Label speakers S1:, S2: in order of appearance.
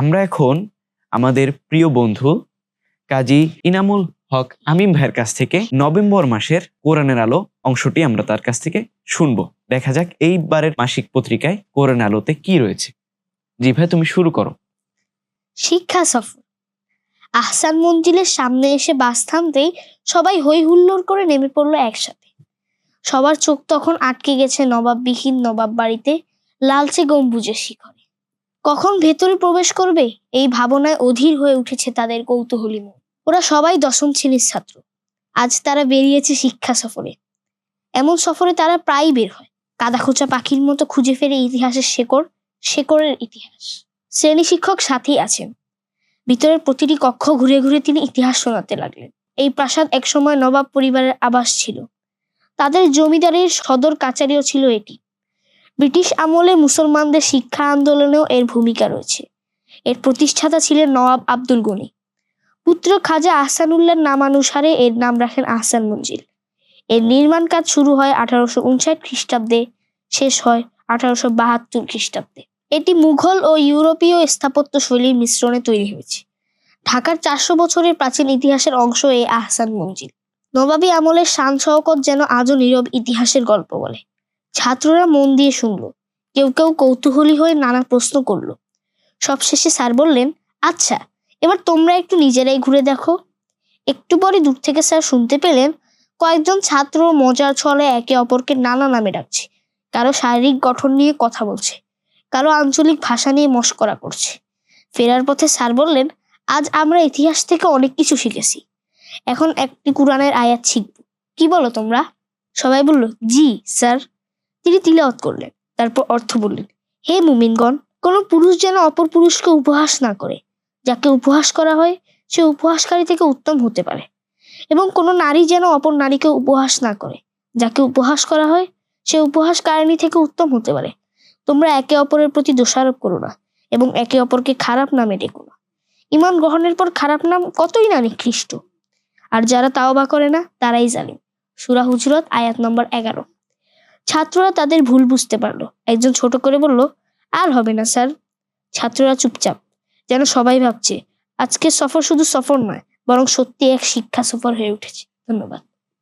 S1: আমরা এখন আমাদের প্রিয় বন্ধু কাজী ইনামুল হক আমিম ভাইয়ের কাছ থেকে নভেম্বর মাসের কোরআনের আলো অংশটি আমরা তার কাছ থেকে শুনব। দেখা যাক এইবারের মাসিক পত্রিকায় কোরআন আলোতে কি রয়েছে। জি ভাই, তুমি শুরু করো।
S2: শিক্ষা সফর। আহসান মঞ্জিলের সামনে এসে বাস থামতেই সবাই হই হুল্লোড় করে নেমে পড়ল একসাথে। সবার চোখ তখন আটকে গেছে নবাববিহীন নবাব বাড়িতে, লালচে গম্বুজের শিখরে। কখন ভেতরে প্রবেশ করবে? এই ভাবনায় অধীর হয়ে উঠেছে তাদের কৌতূহলী মন। ওরা সবাই দশম শ্রেণির ছাত্র। আজ তারা বেরিয়েছে শিক্ষা সফরে। এমন সফরে তারা প্রায়ই বের হয়। কাদাখোঁচা পাখির মতো খুঁজে ফেরে ইতিহাসের শেকড়, শেকড়ের ইতিহাস। শ্রেণি শিক্ষক সাথেই আছেন। ভিতরের প্রতিটি কক্ষ ঘুরে ঘুরে তিনি ইতিহাস শোনাতে লাগলেন। এই প্রাসাদ একসময় নবাব পরিবারের আবাস ছিল। তাদের জমিদারির সদর কাচারিও ছিল এটি। ব্রিটিশ আমলে মুসলমানদের শিক্ষা আন্দোলনেও এর ভূমিকা রয়েছে। এর প্রতিষ্ঠাতা ছিলেন নওয়াব আব্দুল গনি। পুত্র খাজা আহসানুল্লাহর নামানুসারে এর নাম রাখেন আহসান মঞ্জিল। এর নির্মাণ কাজ শুরু হয় আঠারোশো উনষাট খ্রিস্টাব্দে, শেষ হয় আঠারোশো বাহাত্তর খ্রিস্টাব্দে। এটি মুঘল ও ইউরোপীয় স্থাপত্য শৈলীর মিশ্রণে তৈরি হয়েছে। ঢাকার চারশো বছরের প্রাচীন ইতিহাসের অংশ এই আহসান মঞ্জিল। নবাবী আমলের শান শওকত যেন আজও নীরব ইতিহাসের গল্প বলে। ছাত্ররা মন দিয়ে শুনল। কেউ কেউ কৌতূহলী হয়ে নানা প্রশ্ন করল। সবশেষে স্যার বললেন আচ্ছা এবার তোমরা একটু নিজেরাই ঘুরে দেখো। একটু পরে দূর থেকে স্যার শুনতে পেলেন, কয়েকজন ছাত্র মজার ছলে একে অপরকে নানা নামে ডাকছে। কারও শারীরিক গঠন নিয়ে কথা বলছে, কারও আঞ্চলিক ভাষা নিয়ে মস্করা করছে। ফেরার পথে স্যার বললেন, আজ আমরা ইতিহাস থেকে অনেক কিছু শিখেছি। এখন একটি কোরআনের আয়াত শিখব। কি বলো তোমরা? সবাই বলল, জি, স্যার। তিনি তিলাওয়াত করলেন। তারপর অর্থ বললেন, হে মুমিনগণ, কোনো পুরুষ যেন অপর পুরুষকে উপহাস না করে। যাকে উপহাস করা হয়, সে উপহাসকারী থেকে উত্তম হতে পারে। এবং কোনো নারী যেন অপর নারীকে উপহাস না করে। যাকে উপহাস করা হয়, সে উপহাসকারিণী থেকে উত্তম হতে পারে। তোমরা একে অপরের প্রতি দোষারোপ করো না এবং একে অপরকে খারাপ নামে ডেকো না। ইমান গ্রহণের পর খারাপ নাম কতই না নিকৃষ্ট। আর যারা তাওবা করে না, তারাই জালিম। সুরা হুজরত, আয়াত নম্বর এগারো। ছাত্ররা তাদের ভুল বুঝতে পারল। একজন ছোট করে বলল, আর হবে না, স্যার। ছাত্ররা চুপচাপ, যেন সবাই ভাবছে, আজকের সফর শুধু সফর নয়, বরং সত্যি এক শিক্ষা সফর হয়ে উঠেছে। ধন্যবাদ।